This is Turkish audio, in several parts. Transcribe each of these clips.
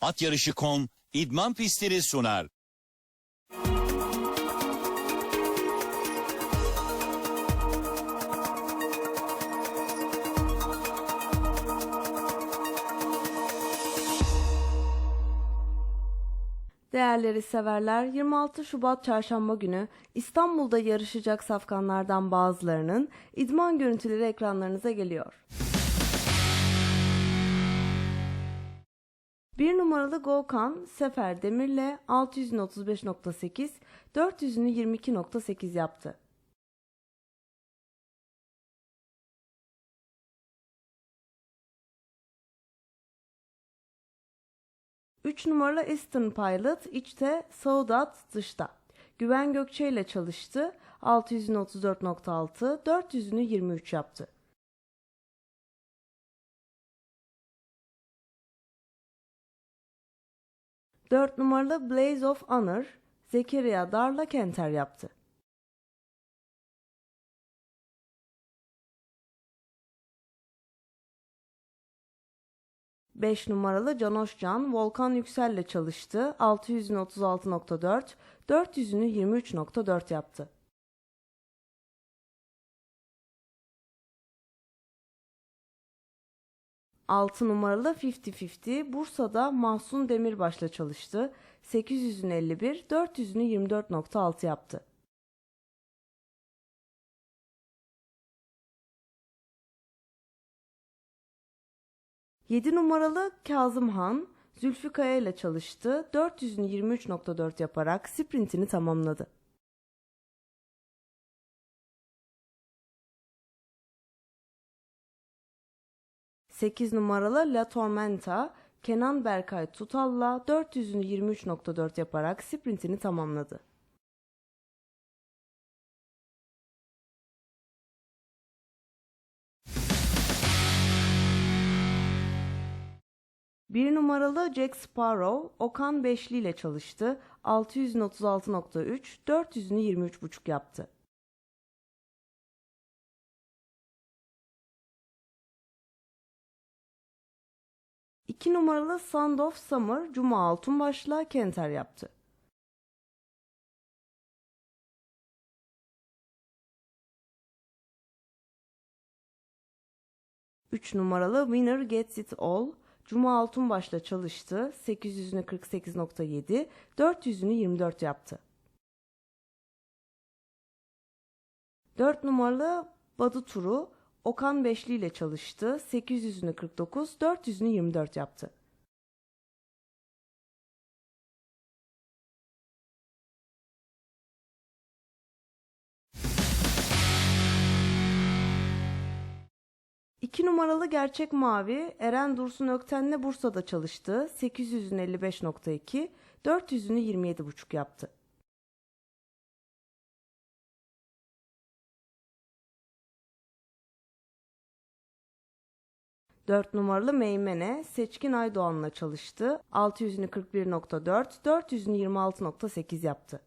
Atyarışı.com idman pistleri sunar. Değerleri severler 26 Şubat Çarşamba günü İstanbul'da yarışacak safkanlardan bazılarının idman görüntüleri ekranlarınıza geliyor. 1 numaralı Golkan Sefer Demir'le 635.8, 400'ünü 22.8 yaptı. Üç numaralı Eastern Pilot içte, Saudat dışta. Güven Gökçe ile çalıştı. 634.6, 400'ünü 23 yaptı. Dört numaralı Blaze of Honor Zekeriya Darla Kenter yaptı. Beş numaralı Canoş Can Volkan Yüksel'le çalıştı. 600'ünü 36.4, 400'ünü 23.4 yaptı. Altı numaralı 50-50 Bursa'da Mahsun Demirbaş'la çalıştı. 800'ünü 51, 400'ünü 24.6 yaptı. Yedi numaralı Kazım Han Zülfü Kaya ile çalıştı. 400'ünü 23.4 yaparak sprintini tamamladı. 8 numaralı La Tormenta Kenan Berkay Tutal'la 400'ünü 23.4 yaparak sprintini tamamladı. Bir numaralı Jack Sparrow Okan Beşli ile çalıştı. 600'ünü 36.3, 400'ünü 23.5 yaptı. 2 numaralı Sound of Summer Cuma Altunbaş'la Kenter yaptı. Üç numaralı Winner Gets It All Cuma Altunbaş'la çalıştı. 800'ünü 48.7, 400'ünü 24 yaptı. 4 numaralı Badu Turu Okan Beşli ile çalıştı. 800'ünü 49, 400'ünü 24 yaptı. İki numaralı Gerçek Mavi Eren Dursun Ökten'le Bursa'da çalıştı. 800'ünü 55.2, 400'ünü 27.5 yaptı. 4 numaralı Meymene Seçkin Aydoğan'la çalıştı. 600'ünü 41.4, 400'ünü 26.8 yaptı.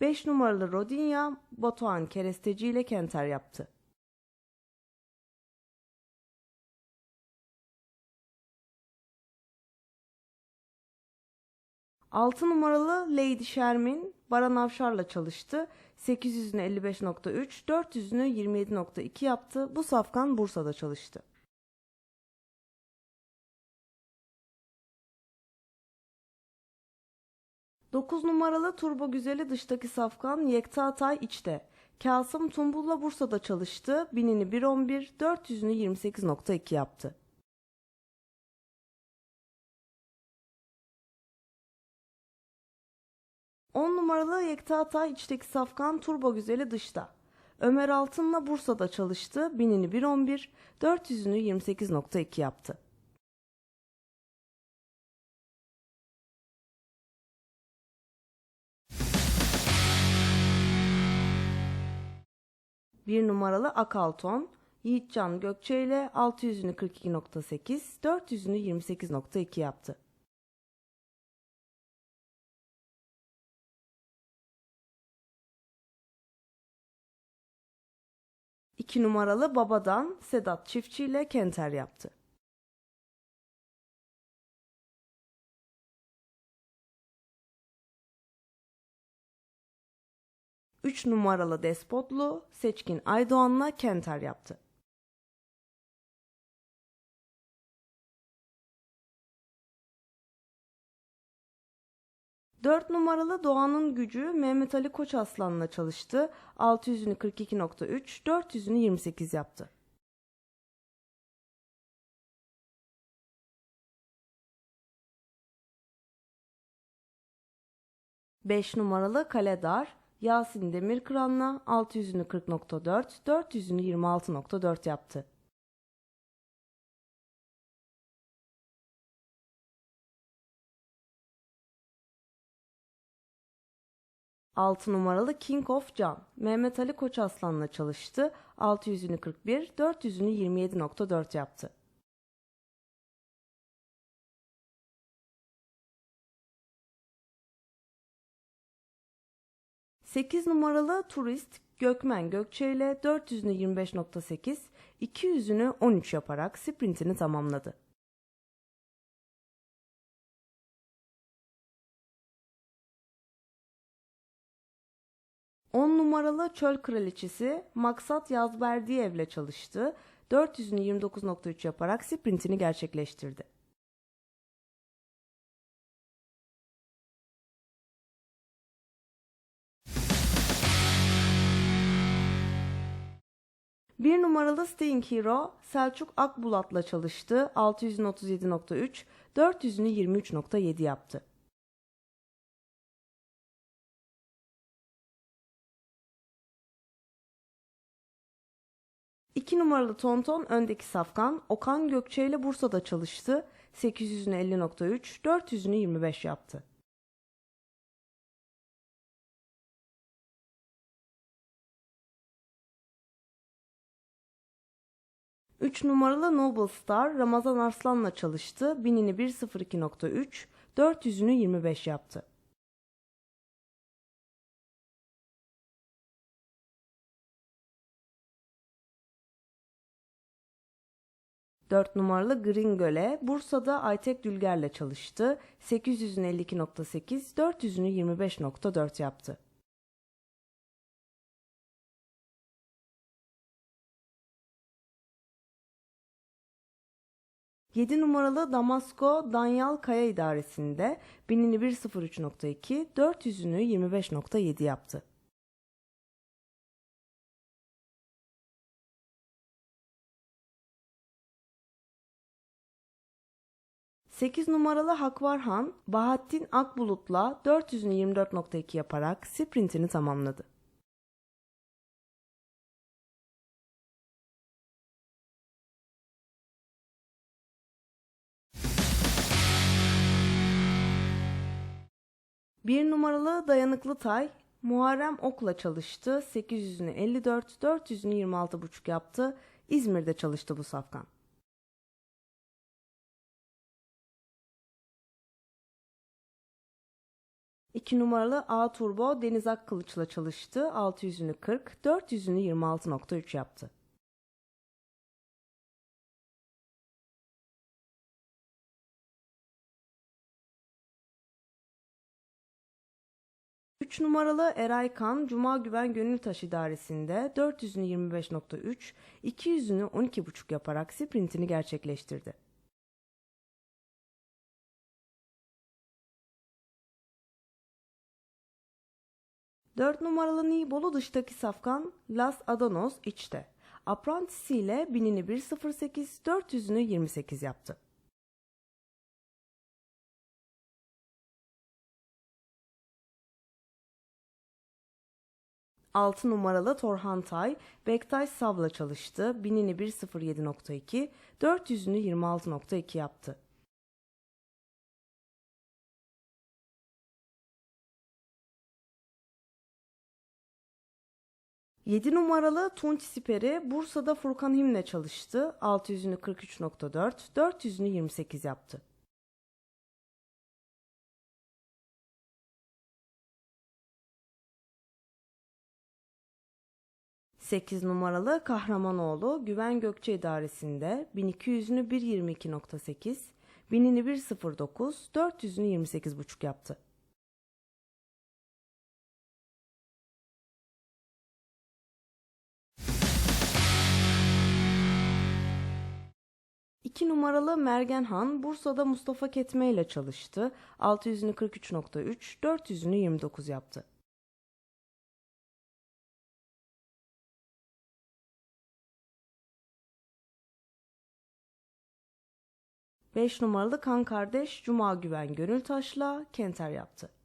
Beş numaralı Rodinya Batuhan Keresteci ile Kenter yaptı. 6 numaralı Lady Shermin Baran Avşar'la çalıştı. 800'ünü 55.3, 400'ünü 27.2 yaptı. Bu safkan Bursa'da çalıştı. Dokuz numaralı Turbo Güzeli dıştaki safkan Yekta Atay içte. Kasım Tumbul'la Bursa'da çalıştı. Binini 1.11, 400'ünü 28.2 yaptı. 10 numaralı Yekta Atay içteki safkan turbo güzeli dışta. Ömer Altın'la Bursa'da çalıştı. Binini 1.11, 400'ünü 28.2 yaptı. Bir numaralı Akalton, Yiğitcan Gökçe ile 600'ünü 42.8, 400'ünü 28.2 yaptı. 2 numaralı Babadan Sedat Çiftçi ile Kenter yaptı. Üç numaralı Despotlu Seçkin Aydoğan'la Kenter yaptı. 4 numaralı Doğan'ın gücü Mehmet Ali Koç Aslan'la çalıştı. 600'ünü 42.3, 400'ünü 28 yaptı. Beş numaralı Kaledar Yasin Demirkıran'la 600'ünü 40.4, 400'ünü 26.4 yaptı. 6 numaralı King of Can Mehmet Ali Koç Aslan'la çalıştı. 600'ünü 41, 400'ünü 27.4 yaptı. Sekiz numaralı turist Gökmen Gökçe ile 400'ünü 25.8, 200'ünü 13 yaparak sprintini tamamladı. 10 numaralı Çöl Kraliçesi Maksat Yazberdiyev'le çalıştı. 400'ünü 29.3 yaparak sprintini gerçekleştirdi. Bir numaralı Sting Hero Selçuk Akbulat'la çalıştı. 637.3, 400'ünü 23.7 yaptı. 2 numaralı Tonton öndeki safkan Okan Gökçe ile Bursa'da çalıştı. 800'ünü 50.3, 400'ünü 25 yaptı. Üç numaralı Noble Star Ramazan Arslan'la çalıştı. Binini 1.02.3, 400'ünü 25 yaptı. 4 numaralı Gringöl'e Bursa'da Aytek Dülger'le çalıştı. 800'ünü 52.8, 400'ünü 25.4 yaptı. Yedi numaralı Damasko Danyal Kaya İdaresi'nde binini 1.03.2, 400'ünü 25.7 yaptı. 8 numaralı Hakvarhan, Bahattin Akbulut'la 400'ünü 24.2 yaparak sprintini tamamladı. Bir numaralı Dayanıklı Tay, Muharrem Ok'la çalıştı. 800'ünü 54, 400'ünü 26.5 yaptı. İzmir'de çalıştı bu safkan. 2 numaralı A Turbo Deniz Akkılıç'la çalıştı. 600'ünü 40, 400'ünü 26.3 yaptı. Üç numaralı Eray Kan, Cuma Güven Gönültaş İdaresi'nde 400'ünü 25.3, 200'ünü 12.5 yaparak sprintini gerçekleştirdi. 4 numaralı Nibolu dıştaki safkan Las Adanos içte. Apprentice ile binini 1.08, 400'ünü 28 yaptı. Altı numaralı Torhan Tay, Bektaş Sav'la çalıştı. Binini 1.07.2, 400'ünü 26.2 yaptı. 7 numaralı Tunç Siperi Bursa'da Furkan Him'le çalıştı. 600'ünü 43.4, 400'ünü 28 yaptı. 8 numaralı Kahramanoğlu Güven Gökçe İdaresi'nde 1200'ünü 1.22.8, 1000'ini 1.09, 400'ünü 28.5 yaptı. İki numaralı Mergenhan Bursa'da Mustafa Ketme ile çalıştı. 600'ünü 43.3, 400'ünü 29 yaptı. 5 numaralı kan kardeş Cuma Güven Gönül Taş'la Kenter yaptı.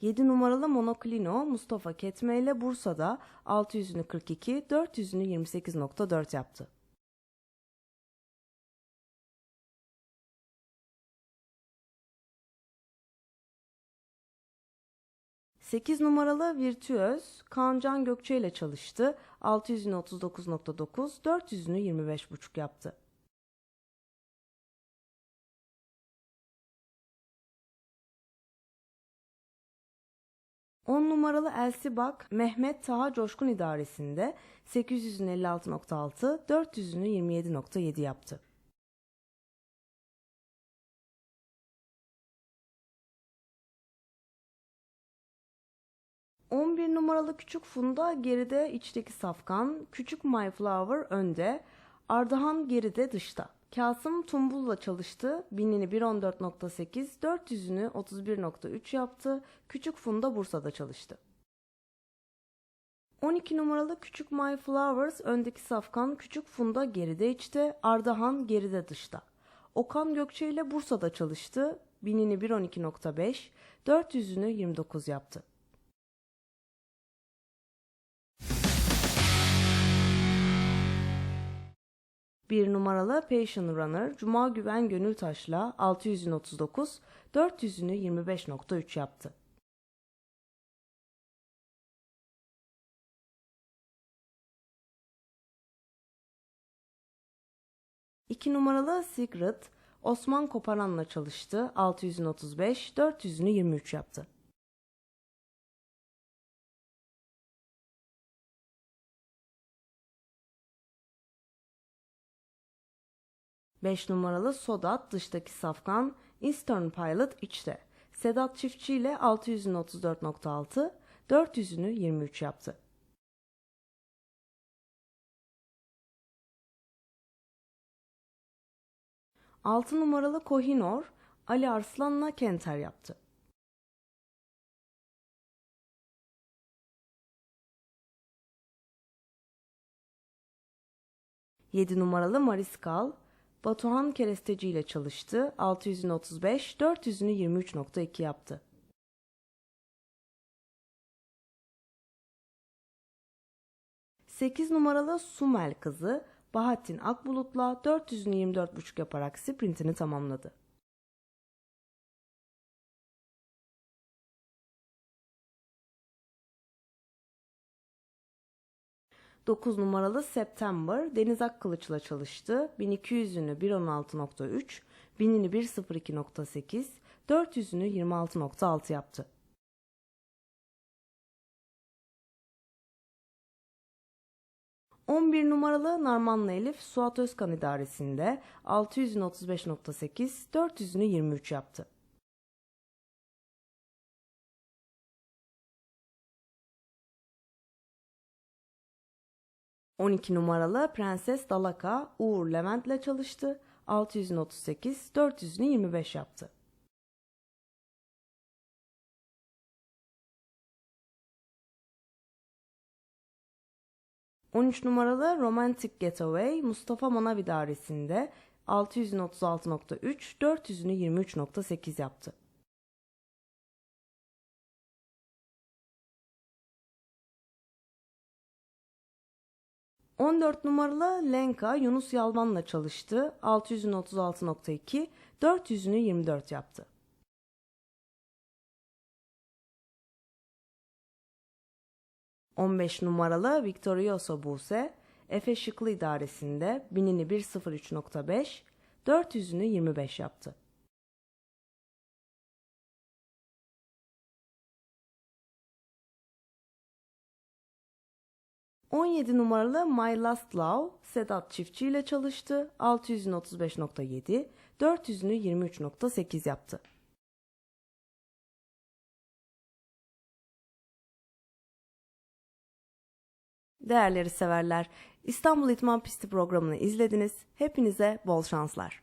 Yedi numaralı Monoklino Mustafa Ketme ile Bursa'da 600'ünü 42, 400'ünü 28.4 yaptı. Sekiz numaralı Virtüöz Kaan Gökçe ile çalıştı. 600'ünü 39.9, 400'ünü 25.5 yaptı. 10 numaralı Elsi Bak Mehmet Taha Coşkun idaresinde 800'ünü 56.6, 400'ünü 27.7 yaptı. ...11 numaralı Küçük Funda geride içteki safkan, Küçük My Flower önde, Ardahan geride dışta. Kasım Tumbul'la çalıştı. Binini 1.14.8, 400'ünü 31.3 yaptı. Küçük Funda Bursa'da çalıştı. 12 numaralı Küçük My Flowers öndeki safkan Küçük Funda geride içte, Ardahan geride dışta. Okan Gökçe ile Bursa'da çalıştı. Binini 1.12.5, 400'ünü 29 yaptı. Bir numaralı Passion Runner Cuma Güven Gönül Taş'la 600'ün 39, 400'ünü 25.3 yaptı. İki numaralı Secret Osman Koparan'la çalıştı. 600'ün 35, 400'ünü 23 yaptı. 5 numaralı Sodat dıştaki safkan, Eastern Pilot içte. Sedat Çiftçi ile 600'ünü 34.6, 400'ünü 23 yaptı. Altı numaralı Kohinor, Ali Arslan'la Kenter yaptı. Yedi numaralı Mariskal, Batuhan Keresteci ile çalıştı. 600'ünü 35, 400'ünü 23.2 yaptı. Sekiz numaralı Sumel kızı Bahattin Akbulut'la 400'ünü 24.5 yaparak sprintini tamamladı. 9 numaralı September Deniz Akkılıç'la çalıştı. 1200'ünü 1.16.3, 1000'ini 1.02.8, 400'ünü 26.6 yaptı. ...11 numaralı Narmanlı Elif Suat Özkan idaresinde 600'ünü 35.8, 400'ünü 23 yaptı. 12 numaralı Prenses Dalaka Uğur Levent'le çalıştı. 638, 400'ünü 25 yaptı. ...13 numaralı Romantic Getaway Mustafa Manav idaresinde 600'ün 36.3, 400'ünü 23.8 yaptı. 14 numaralı Lenka Yunus Yalvan'la çalıştı. 600'ün 36.2, 400'ünü 24 yaptı. ...15 numaralı Victorioso Buse... ...Efe Şıklı idaresinde... ...binini 1.03.5... ...400'ünü 25 yaptı. 17 numaralı My Last Love Sedat Çiftçi ile çalıştı. 600'ünü 35.7, 400'ünü 23.8 yaptı. Değerleri severler, İstanbul İtman Pisti programını izlediniz. Hepinize bol şanslar.